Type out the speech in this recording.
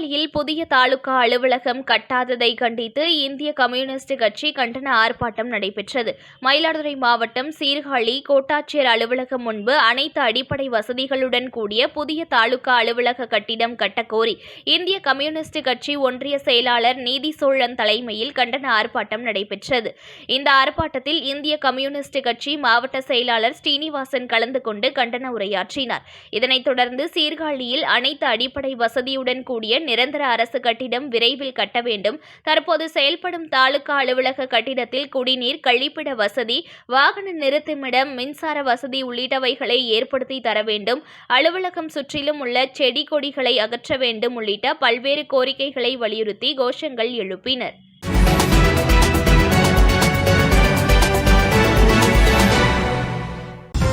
சீர்காழியில் புதிய தாலுகா அலுவலகம் கட்டாததை கண்டித்து இந்திய கம்யூனிஸ்ட் கட்சி கண்டன ஆர்ப்பாட்டம் நடைபெற்றது. மயிலாடுதுறை மாவட்டம் சீர்காழி கோட்டாட்சியர் அலுவலகம் முன்பு அனைத்து அடிப்படை வசதிகளுடன் கூடிய புதிய தாலுகா அலுவலக கட்டிடம் கட்டக்கோரி இந்திய கம்யூனிஸ்ட் கட்சி ஒன்றிய செயலாளர் நீதி சோழன் தலைமையில் கண்டன ஆர்ப்பாட்டம் நடைபெற்றது. இந்த ஆர்ப்பாட்டத்தில் இந்திய கம்யூனிஸ்ட் கட்சி மாவட்ட செயலாளர் ஸ்ரீனிவாசன் கலந்து கொண்டு கண்டன உரையாற்றினார். இதனைத் தொடர்ந்து சீர்காழியில் அனைத்து அடிப்படை வசதியுடன் கூடிய நிரந்தர அரசு கட்டிடம் விரைவில் கட்ட வேண்டும். தற்போது செயல்படும் தாலுகா அலுவலக கட்டிடத்தில் குடிநீர் கழிப்பிட வசதி வாகன நிறுத்துமிடம் மின்சார வசதி உள்ளிட்டவைகளை ஏற்படுத்தி தர வேண்டும். அலுவலகம் சுற்றிலும் உள்ள செடி கொடிகளை அகற்ற வேண்டும் உள்ளிட்ட பல்வேறு கோரிக்கைகளை வலியுறுத்தி கோஷங்கள் எழுப்பினர்.